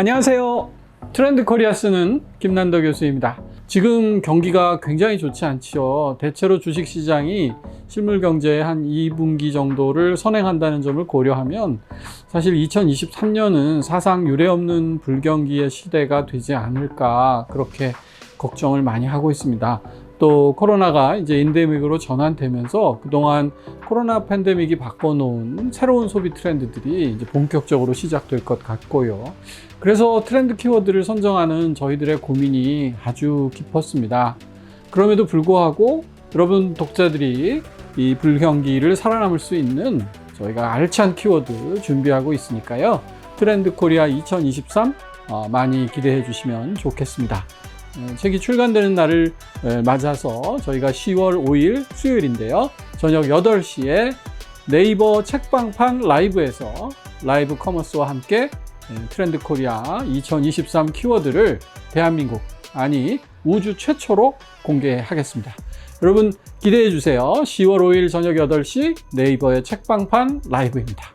안녕하세요. 트렌드 코리아 쓰는 김난도 교수입니다. 지금 경기가 굉장히 좋지 않지요. 대체로 주식 시장이 실물 경제의 한 2분기 정도를 선행한다는 점을 고려하면 사실 2023년은 사상 유례 없는 불경기의 시대가 되지 않을까 그렇게 걱정을 많이 하고 있습니다. 또 코로나가 이제 인데믹으로 전환되면서 그동안 코로나 팬데믹이 바꿔놓은 새로운 소비 트렌드들이 이제 본격적으로 시작될 것 같고요. 그래서 트렌드 키워드를 선정하는 저희들의 고민이 아주 깊었습니다. 그럼에도 불구하고 여러분 독자들이 이 불경기를 살아남을 수 있는 저희가 알찬 키워드 준비하고 있으니까요. 트렌드 코리아 2023 어, 많이 기대해 주시면 좋겠습니다. 어, 책이 출간되는 날을 에, 맞아서 저희가 10월 5일 수요일인데요. 저녁 8시에 네이버 책방판 라이브에서 라이브 커머스와 함께 에, 트렌드 코리아 2023 키워드를 대한민국, 아니 우주 최초로 공개하겠습니다. 여러분 기대해 주세요. 10월 5일 저녁 8시 네이버의 책방판 라이브입니다.